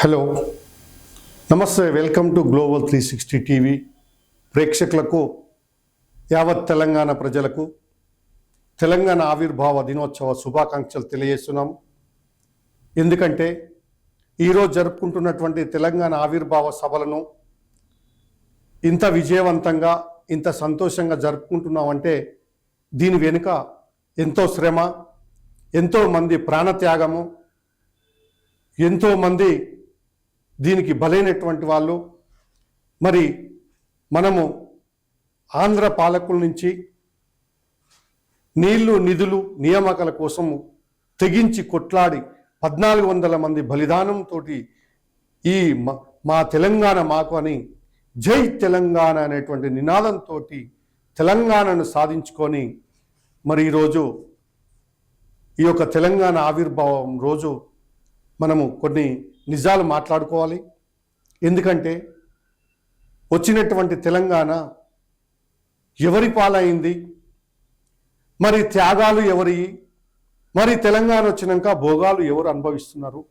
Hello. నమస్తే welcome to global three sixty TV. ప్రేక్షకులకు యావత్ తెలంగాణ ప్రజలకు తెలంగాణ ఆవిర్భావ దినోత్సవ శుభాకాంక్షలు తెలియజేస్తున్నాం. ఎందుకంటే ఈరోజు జరుపుకుంటున్నటువంటి తెలంగాణ ఆవిర్భావ సభలను ఇంత విజయవంతంగా ఇంత సంతోషంగా జరుపుకుంటున్నామంటే దీని వెనుక ఎంతో శ్రమ ఎంతో మంది ప్రాణత్యాగము ఎంతోమంది దీనికి బలైనటువంటి వాళ్ళు. మరి మనము ఆంధ్ర పాలకుల నుంచి నీళ్ళు నిధులు నియామకాల కోసము తెగించి కొట్లాడి పద్నాలుగు వందల మంది బలిదానంతో ఈ మ- మా తెలంగాణ మాకు అని జై తెలంగాణ అనేటువంటి నినాదంతో తెలంగాణను సాధించుకొని మరి ఈరోజు ఈ యొక్క తెలంగాణ ఆవిర్భావం రోజు మనము కొన్ని నిజాలు మాట్లాడుకోవాలి. ఎందుకంటే వచ్చినటువంటి తెలంగాణ ఎవరి పాలైంది? మరి త్యాగాలు ఎవరి? మరి తెలంగాణ వచ్చినాక భోగాలు ఎవరు అనుభవిస్తున్నారు?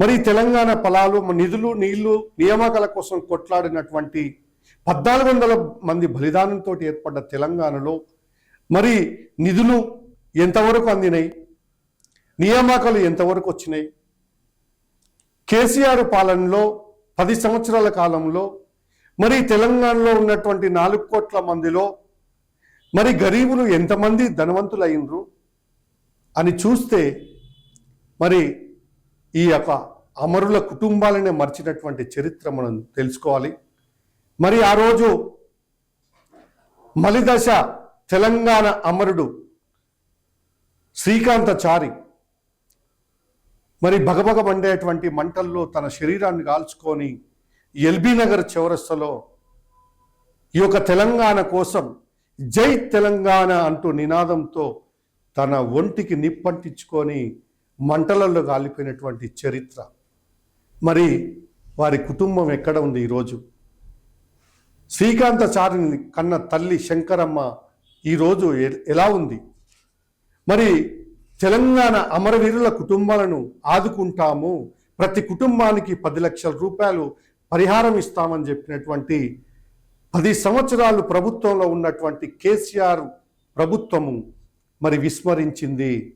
మరి తెలంగాణ పొలాలు నిధులు నీళ్ళు నియామకాల కోసం కొట్లాడినటువంటి పద్నాలుగు వందల మంది బలిదానంతో ఏర్పడ్డ తెలంగాణలో మరి నిధులు ఎంతవరకు అందినాయి? నియామకాలు ఎంతవరకు వచ్చినాయి? కేసీఆర్ పాలనలో పది సంవత్సరాల కాలంలో మరి తెలంగాణలో ఉన్నటువంటి నాలుగు కోట్ల మందిలో మరి గరీబులు ఎంతమంది ధనవంతులైనరు అని చూస్తే మరి ఈ యొక్క అమరుల కుటుంబాలనే మర్చినటువంటి చరిత్ర మనం తెలుసుకోవాలి. మరి ఆ రోజు మలిదశ తెలంగాణ అమరుడు శ్రీకాంతచారి మరి భగభగ మండేటువంటి మంటల్లో తన శరీరాన్ని కాల్చుకొని ఎల్బీ నగర్ చౌరస్తలో ఈ యొక్క తెలంగాణ కోసం జై తెలంగాణ అంటూ నినాదంతో తన ఒంటికి నిప్పంటించుకొని మంటలలో కాలిపోయినటువంటి చరిత్ర. మరి వారి కుటుంబం ఎక్కడ ఉంది ఈరోజు? శ్రీకాంతచారిని కన్న తల్లి శంకరమ్మ ఈరోజు ఎ- ఎలా ఉంది? మరి తెలంగాణ అమరవీరుల కుటుంబాలను ఆదుకుంటాము. ప్రతి కుటుంబానికి పది లక్షల రూపాయలు పరిహారం ఇస్తామని చెప్పినటువంటి పది సంవత్సరాలు ప్రభుత్వంలో ఉన్నటువంటి కేసీఆర్ ప్రభుత్వము మరి విస్మరించింది.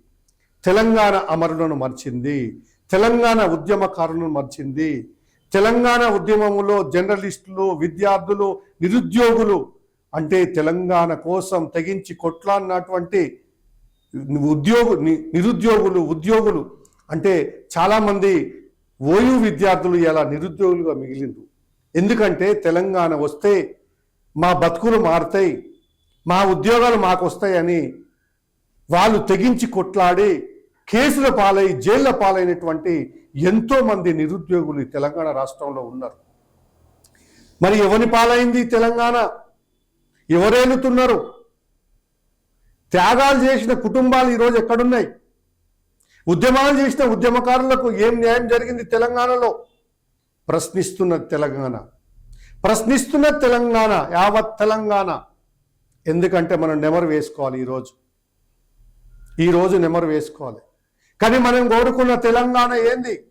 తెలంగాణ అమరులను మర్చింది. తెలంగాణ ఉద్యమకారులను మర్చింది. తెలంగాణ ఉద్యమంలో జర్నలిస్టులు విద్యార్థులు నిరుద్యోగులు అంటే తెలంగాణ కోసం తెగించి కొట్లాడినటువంటి ఉద్యోగు ని- నిరుద్యోగులు ఉద్యోగులు అంటే చాలామంది ఓయూ విద్యార్థులు ఇలా నిరుద్యోగులుగా మిగిలిండ్రు. ఎందుకంటే తెలంగాణ వస్తే మా బతుకులు మారుతాయి మా ఉద్యోగాలు మాకు వస్తాయని వాళ్ళు తెగించి కొట్లాడి కేసుల పాలై జైళ్ళ పాలైనటువంటి ఎంతోమంది నిరుద్యోగులు తెలంగాణ రాష్ట్రంలో ఉన్నారు. మరి ఎవరి పాలైంది తెలంగాణ? ఎవరేలుతున్నారు? త్యాగాలు చేసిన కుటుంబాలు ఈరోజు ఎక్కడున్నాయి? ఉద్యమాలు చేసిన ఉద్యమకారులకు ఏం న్యాయం జరిగింది తెలంగాణలో? ప్రశ్నిస్తున్న తెలంగాణ. ప్రశ్నిస్తున్న తెలంగాణ యావత్ తెలంగాణ. ఎందుకంటే మనం నెమరు వేసుకోవాలి ఈరోజు. ఈరోజు నెమరు వేసుకోవాలి. కానీ మనం కోరుకున్న తెలంగాణ ఏంది?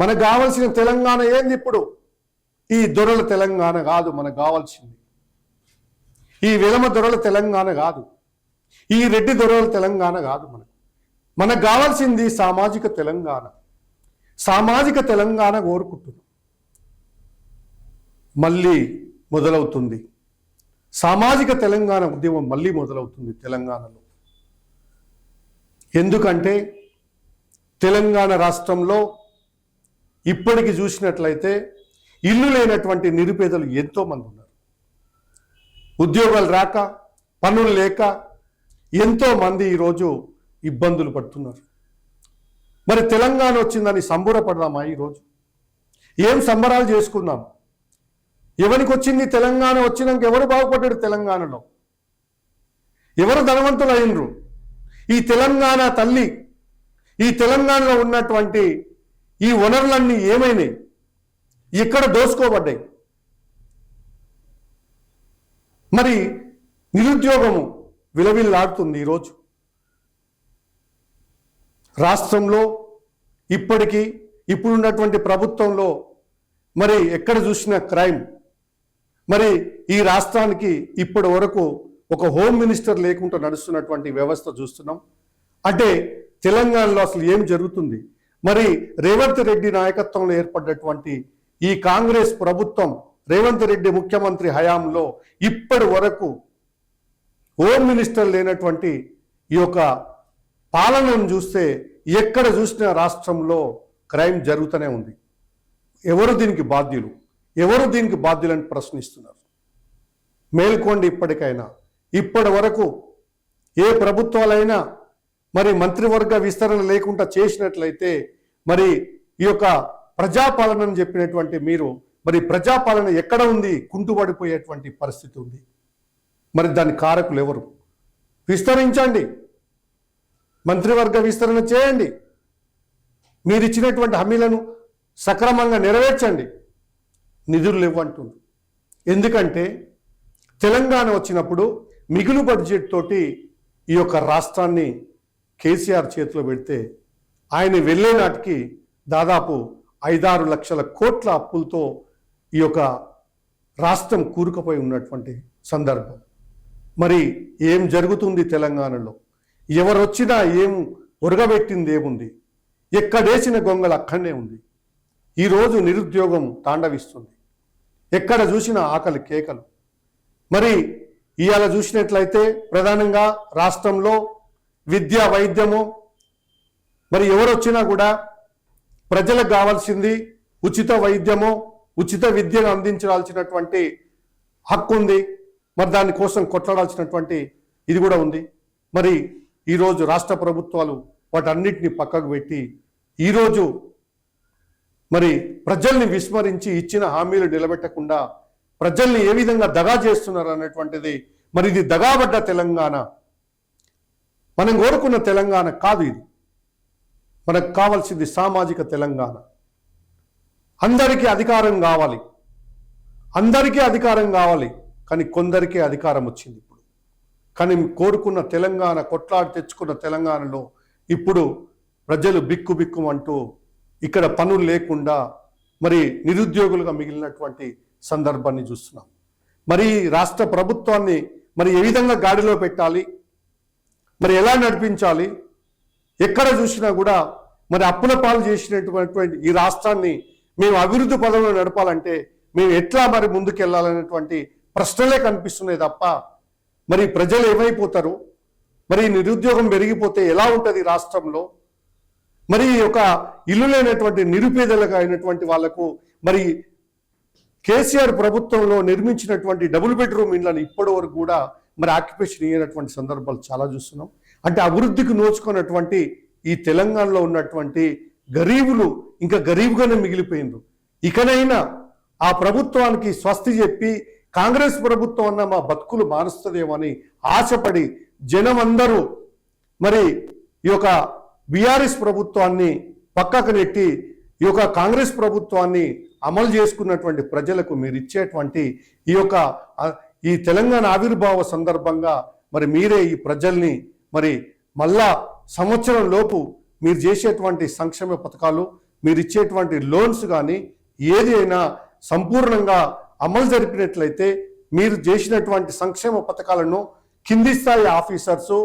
మనకు కావాల్సిన తెలంగాణ ఏంది ఇప్పుడు? ఈ దొరల తెలంగాణ కాదు మనకు కావాల్సింది. ఈ విలమ దొరల తెలంగాణ కాదు. ఈ రెడ్డి దొరల తెలంగాణ కాదు మనకు. మనకు కావాల్సింది సామాజిక తెలంగాణ. సామాజిక తెలంగాణ కోరుకుంటున్నాం. మళ్ళీ మొదలవుతుంది. సామాజిక తెలంగాణ ఉద్యమం మళ్ళీ మొదలవుతుంది తెలంగాణలో. ఎందుకంటే తెలంగాణ రాష్ట్రంలో ఇప్పటికి చూసినట్లయితే ఇల్లు లేనటువంటి నిరుపేదలు ఎంతోమంది ఉన్నారు. ఉద్యోగాలు రాక పనులు లేక ఎంతోమంది ఈరోజు ఇబ్బందులు పడుతున్నారు. మరి తెలంగాణ వచ్చిందని సంబరపడదామా ఈరోజు ఏం సంబరాలు చేసుకుందాం? ఎవరికి వచ్చింది తెలంగాణ? వచ్చినాక ఎవరు బాగుపడ్డాడు తెలంగాణలో? ఎవరు ధనవంతులు అయినరు ఈ తెలంగాణ తల్లి ఈ తెలంగాణలో ఉన్నటువంటి ఈ వనరులన్నీ ఏమైనాయి? ఎక్కడ దోసుకోబడ్డాయి? మరి నిరుద్యోగము విలవిల్లాడుతుంది ఈరోజు. రాష్ట్రంలో ఇప్పటికీ ఇప్పుడున్నటువంటి ప్రభుత్వంలో మరి ఎక్కడ చూసినా క్రైమ్? మరి ఈ రాష్ట్రానికి ఇప్పటి వరకు ఒక హోమ్ మినిస్టర్ లేకుండా నడుస్తున్నటువంటి వ్యవస్థ చూస్తున్నాం. అంటే తెలంగాణలో అసలు ఏం జరుగుతుంది? మరి రేవంత్ రెడ్డి నాయకత్వంలో ఏర్పడ్డటువంటి ఈ కాంగ్రెస్ ప్రభుత్వం రేవంత్ రెడ్డి ముఖ్యమంత్రి హయాంలో ఇప్పటి వరకు హోమ్ మినిస్టర్ లేనటువంటి ఈ యొక్క పాలనను చూస్తే ఎక్కడ చూసినా రాష్ట్రంలో క్రైమ్ జరుగుతూనే ఉంది. ఎవరు దీనికి బాధ్యులు? ఎవరు దీనికి బాధ్యులని ప్రశ్నిస్తున్నారు? మేల్కోండి ఇప్పటికైనా. ఇప్పటి వరకు ఏ ప్రభుత్వాలైనా మరి మంత్రివర్గ విస్తరణ లేకుండా చేసినట్లయితే మరి ఈ యొక్క ప్రజాపాలనని చెప్పినటువంటి మీరు మరి ప్రజాపాలన ఎక్కడ ఉంది? కుంటుపడిపోయేటువంటి పరిస్థితి ఉంది. మరి దాని కారకులు ఎవరు? విస్తరించండి. మంత్రివర్గ విస్తరణ చేయండి. మీరు ఇచ్చినటువంటి హామీలను సక్రమంగా నెరవేర్చండి. నిధులు ఇవ్వంటుంది ఎందుకంటే తెలంగాణ వచ్చినప్పుడు మిగులు బడ్జెట్ తోటి ఈ యొక్క రాష్ట్రాన్ని కేసీఆర్ చేతిలో పెడితే ఆయన వెళ్ళే నాటికి దాదాపు ఐదారు లక్షల కోట్ల అప్పులతో ఈ యొక్క రాష్ట్రం కూరుకుపోయి ఉన్నటువంటి సందర్భం. మరి ఏం జరుగుతుంది తెలంగాణలో? ఎవరొచ్చినా ఏం ఉరగబెట్టింది ఏముంది? ఎక్కడేసిన గొంగలు అక్కడనే ఉంది. ఈరోజు నిరుద్యోగం తాండవిస్తుంది. ఎక్కడ చూసినా ఆకలి కేకలు. మరి ఇవాళ చూసినట్లయితే ప్రధానంగా రాష్ట్రంలో విద్య వైద్యము మరి ఎవరొచ్చినా కూడా ప్రజలకు కావాల్సింది ఉచిత వైద్యము ఉచిత విద్యను అందించాల్సినటువంటి హక్కు ఉంది మరి దానికోసం కొట్లాడాల్సినటువంటి ఇది కూడా ఉంది. మరి ఈరోజు రాష్ట్ర ప్రభుత్వాలు వాటన్నిటిని పక్కకు పెట్టి ఈరోజు మరి ప్రజల్ని విస్మరించి ఇచ్చిన హామీలు నిలబెట్టకుండా ప్రజల్ని ఏ విధంగా దగా చేస్తున్నారు అనేటువంటిది మరి ఇది దగాబడ్డ తెలంగాణ. మనం కోరుకున్న తెలంగాణ కాదు ఇది. మనకు కావాల్సింది సామాజిక తెలంగాణ. అందరికీ అధికారం కావాలి. అందరికీ అధికారం కావాలి. కానీ కొందరికే అధికారం వచ్చింది ఇప్పుడు. కానీ కోరుకున్న తెలంగాణ కొట్లాడి తెచ్చుకున్న తెలంగాణలో ఇప్పుడు ప్రజలు బిక్కు అంటూ ఇక్కడ పనులు లేకుండా మరి నిరుద్యోగులుగా మిగిలినటువంటి సందర్భాన్ని చూస్తున్నాం. మరి రాష్ట్ర ప్రభుత్వాన్ని మరి ఏ విధంగా గాడిలో పెట్టాలి? మరి ఎలా నడిపించాలి? ఎక్కడ చూసినా కూడా మరి అప్పుల పాలు చేసినటువంటి ఈ రాష్ట్రాన్ని మేము అభివృద్ధి పదంలో నడపాలంటే మేము ఎట్లా మరి ముందుకెళ్ళాలనేటువంటి ప్రశ్నలే కనిపిస్తున్నాయి తప్ప మరి ప్రజలు ఏమైపోతారు? మరి నిరుద్యోగం పెరిగిపోతే ఎలా ఉంటుంది రాష్ట్రంలో? మరి ఒక ఇల్లు లేనటువంటి నిరుపేదలకు అయినటువంటి వాళ్ళకు మరి కేసీఆర్ ప్రభుత్వంలో నిర్మించినటువంటి డబుల్ బెడ్రూమ్ ఇండ్లను ఇప్పటి వరకు కూడా మరి ఆక్యుపేషన్ ఇయ్యనటువంటి సందర్భాలు చాలా చూస్తున్నాం. అంటే అభివృద్ధికి నోచుకున్నటువంటి ఈ తెలంగాణలో ఉన్నటువంటి గరీబులు ఇంకా గరీబుగానే మిగిలిపోయిండ్రు. ఇకనైనా ఆ ప్రభుత్వానికి స్వస్తి చెప్పి కాంగ్రెస్ ప్రభుత్వం అన్న మా బతుకులు మారుస్తుందేమని ఆశపడి జనం అందరూ మరి ఈ యొక్క బీఆర్ఎస్ ప్రభుత్వాన్ని పక్కకు నెట్టి ఈ యొక్క కాంగ్రెస్ ప్రభుత్వాన్ని అమలు చేసుకున్నటువంటి ప్రజలకు మీరు ఇచ్చేటువంటి ఈ యొక్క ఈ తెలంగాణ ఆవిర్భావ సందర్భంగా మరి మీరే ఈ ప్రజల్ని మరి మళ్ళా సంవత్సరం లోపు మీరు చేసేటువంటి సంక్షేమ పథకాలు మీరు ఇచ్చేటువంటి లోన్స్ కానీ ఏదైనా సంపూర్ణంగా అమలు జరిపినట్లయితే మీరు చేసినటువంటి సంక్షేమ పథకాలను కింది స్థాయి ఆఫీసర్సు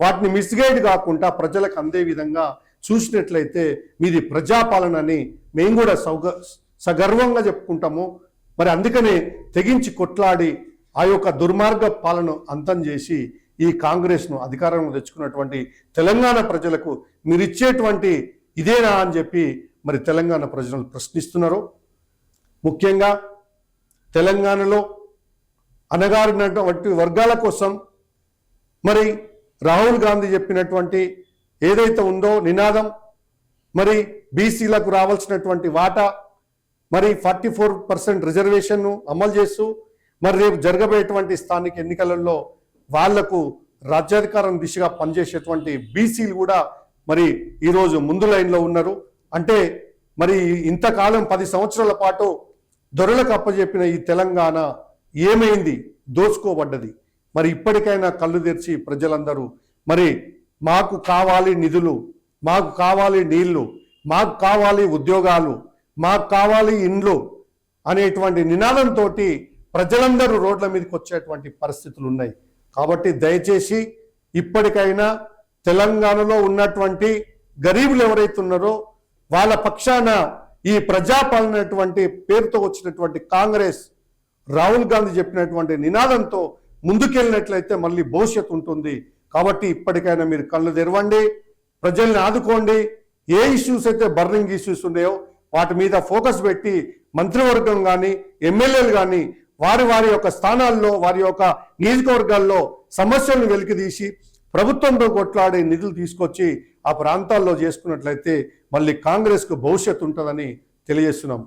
వాటిని మిస్గైడ్ కాకుండా ప్రజలకు అందే విధంగా చూసినట్లయితే మీది ప్రజాపాలనని మేము కూడా సౌగ సగర్వంగా చెప్పుకుంటాము. మరి అందుకనే తెగించి కొట్లాడి ఆ యొక్క దుర్మార్గ పాలన అంతం చేసి ఈ కాంగ్రెస్ను అధికారంలో తెచ్చుకున్నటువంటి తెలంగాణ ప్రజలకు మీరు ఇచ్చేటువంటి ఇదేనా అని చెప్పి మరి తెలంగాణ ప్రజలు ప్రశ్నిస్తున్నారు. ముఖ్యంగా తెలంగాణలో అనగారినటువంటి వర్గాల కోసం మరి రాహుల్ గాంధీ చెప్పినటువంటి ఏదైతే ఉందో నినాదం మరి బీసీలకు రావాల్సినటువంటి వాటా మరి ఫార్టీ ఫోర్ పర్సెంట్ రిజర్వేషన్ను అమలు చేస్తూ మరి రేపు జరగబోయేటువంటి స్థానిక ఎన్నికలలో వాళ్ళకు రాజ్యాధికారం దిశగా పనిచేసేటువంటి బీసీలు కూడా మరి ఈరోజు ముందు లైన్లో ఉన్నారు. అంటే మరి ఇంతకాలం పది సంవత్సరాల పాటు దొరలకు అప్పజెప్పిన ఈ తెలంగాణ ఏమైంది? దోచుకోబడ్డది. మరి ఇప్పటికైనా కళ్ళు తెరిచి ప్రజలందరూ మరి మాకు కావాలి నిధులు మాకు కావాలి నీళ్ళు మాకు కావాలి ఉద్యోగాలు మాకు కావాలి ఇండ్లు అనేటువంటి నినాదంతో ప్రజలందరూ రోడ్ల మీదకి వచ్చేటువంటి పరిస్థితులు ఉన్నాయి కాబట్టి దయచేసి ఇప్పటికైనా తెలంగాణలో ఉన్నటువంటి గరీబులు ఎవరైతే ఉన్నారో వాళ్ళ పక్షాన ఈ ప్రజాపాలనటువంటి పేరుతో వచ్చినటువంటి కాంగ్రెస్ రాహుల్ గాంధీ చెప్పినటువంటి నినాదంతో ముందుకెళ్ళినట్లయితే మళ్ళీ భవిష్యత్తు ఉంటుంది. కాబట్టి ఇప్పటికైనా మీరు కళ్ళు తెరవండి ప్రజల్ని ఆదుకోండి. ఏ ఇష్యూస్ అయితే బర్నింగ్ ఇష్యూస్ ఉన్నాయో వాటి మీద ఫోకస్ పెట్టి మంత్రివర్గం కానీ ఎమ్మెల్యేలు కానీ వారి వారి యొక్క స్థానాల్లో వారి యొక్క నియోజకవర్గాల్లో సమస్యలను వెలికితీసి ప్రభుత్వంతో కొట్లాడే నిధులు తీసుకొచ్చి ఆ ప్రాంతాల్లో చేసుకున్నట్లయితే మళ్ళీ కాంగ్రెస్కు భవిష్యత్తు ఉంటుందని తెలియజేస్తున్నాం.